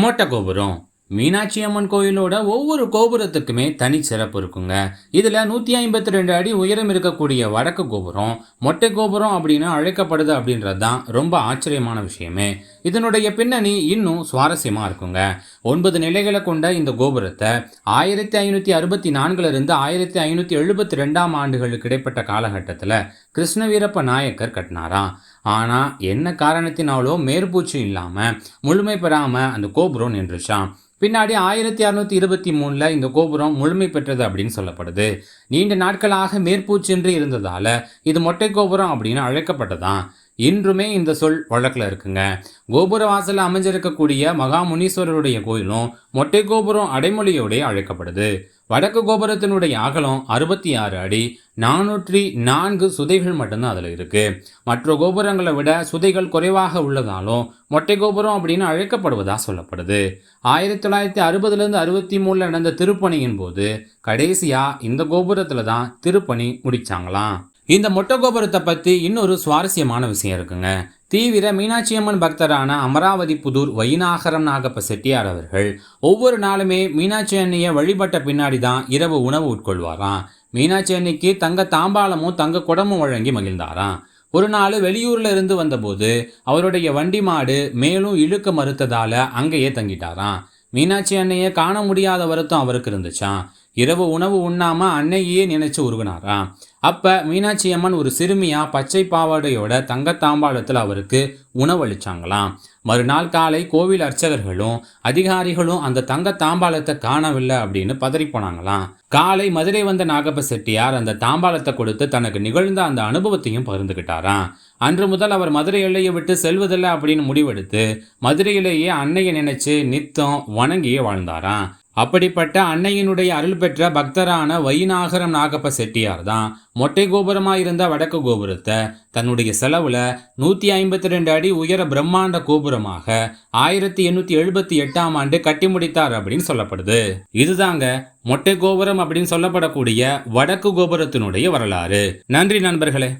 மொட்டை கோபுரம். மீனாட்சி அம்மன் கோயிலோட ஒவ்வொரு கோபுரத்துக்குமே தனி சிறப்பு இருக்குங்க. இதில் நூற்றி ஐம்பத்தி ரெண்டு அடி உயரம் இருக்கக்கூடிய வடக்கு கோபுரம் மொட்டை கோபுரம் அப்படின்னு அழைக்கப்படுது அப்படின்றது தான் ரொம்ப ஆச்சரியமான விஷயமே. இதனுடைய பின்னணி இன்னும் சுவாரஸ்யமாக இருக்குங்க. ஒன்பது நிலைகளை கொண்ட இந்த கோபுரத்தை ஆயிரத்தி ஐநூற்றி அறுபத்தி நான்குலேருந்து ஆயிரத்தி ஐநூற்றி எழுபத்தி ரெண்டாம் ஆண்டுகளுக்கு இடைப்பட்ட காலகட்டத்தில் கிருஷ்ணவீரப்ப நாயக்கர் கட்டினாராம். ஆனால் என்ன காரணத்தினாலோ மேற்பூச்சு இல்லாமல் முழுமை பெறாமல் அந்த கோபுரம் நின்றுச்சாம். பின்னாடி ஆயிரத்தி அறுநூத்தி இருபத்தி மூணுல இந்த கோபுரம் முழுமை பெற்றது அப்படின்னு சொல்லப்படுது. நீண்ட நாட்களாக மேற்பூச்சின்றி இருந்ததால் இது மொட்டை கோபுரம் அப்படின்னு அழைக்கப்பட்டதான் இன்றுமே இந்த சொல் வழக்கில் இருக்குங்க. கோபுர வாசலில் அமைஞ்சிருக்கக்கூடிய மகாமுனீஸ்வரருடைய கோயிலும் மொட்டை கோபுரம் அடைமொழியோட அழைக்கப்படுது. வடக்கு கோபுரத்தினுடைய அகலம் அறுபத்தி ஆறு அடி நானூற்றி நான்கு சுதைகள் மட்டும்தான் அதில் இருக்குது மற்ற கோபுரங்களை விட சுதைகள் குறைவாக உள்ளதாலும் மொட்டை கோபுரம் அப்படின்னு அழைக்கப்படுவதாக சொல்லப்படுது. ஆயிரத்தி தொள்ளாயிரத்தி அறுபதுலேருந்து அறுபத்தி மூணில் நடந்த திருப்பணியின் போது கடைசியாக இந்த கோபுரத்தில் தான் திருப்பணி முடிச்சாங்களாம். இந்த மொட்டை கோபுரத்தை பற்றி இன்னொரு சுவாரஸ்யமான விஷயம் இருக்குங்க. தீவிர மீனாட்சி அம்மன் பக்தரான அமராவதி புதூர் வைநாகரம் நாகப்ப செட்டியார் அவர்கள் ஒவ்வொரு நாளுமே மீனாட்சி அன்னையை வழிபட்ட பின்னாடி தான் இரவு உணவு உட்கொள்வாராம். மீனாட்சி அன்னைக்கு தங்க தாம்பாளமும் தங்க குடமும் வழங்கி மகிழ்ந்தாராம். ஒரு நாள் வெளியூர்ல இருந்து வந்தபோது அவருடைய வண்டி மாடு மேலும் இழுக்க மறுத்ததால அங்கேயே தங்கிட்டாராம். மீனாட்சி அன்னையை காண முடியாத வருத்தம் அவருக்கு இருந்துச்சாம். இரவு உணவு உண்ணாம அன்னையே நினைச்சு உருகுனாராம். அப்ப மீனாட்சி அம்மன் ஒரு சிறுமியா பச்சை பாவாடையோட தங்க தாம்பாளத்தில் அவருக்கு உணவளிச்சாங்களாம். மறுநாள் காலை கோவில் அர்ச்சகர்களும் அதிகாரிகளும் அந்த தங்க தாம்பாளத்தை காணவில்லை அப்படின்னு பதறி போனாங்களாம் காலை மதுரை வந்த நாகப்ப செட்டியார் அந்த தாம்பாளத்தை கொடுத்து தனக்கு நிகழ்ந்த அந்த அனுபவத்தையும் பகிர்ந்துக்கிட்டாராம் அன்று முதல் அவர் மதுரை எல்லையை விட்டு செல்வதில்லை அப்படின்னு முடிவெடுத்து மதுரையிலேயே அன்னையை நினைச்சு நித்தம் வணங்கியே வாழ்ந்தாராம். அப்படிப்பட்ட அன்னையினுடைய அருள் பெற்ற பக்தரான வைநாகரம் நாகப்ப செட்டியார் தான் மொட்டை கோபுரமாக இருந்த வடக்கு கோபுரத்தை தன்னுடைய செலவில் நூற்றி ஐம்பத்தி ரெண்டு அடி உயர பிரம்மாண்ட கோபுரமாக ஆயிரத்தி எண்ணூற்றி எழுபத்தி எட்டாம் ஆண்டு கட்டி முடித்தார் அப்படின்னு சொல்லப்படுது. இதுதாங்க மொட்டை கோபுரம் அப்படின்னு சொல்லப்படக்கூடிய வடக்கு கோபுரத்தினுடைய வரலாறு. நன்றி நண்பர்களே.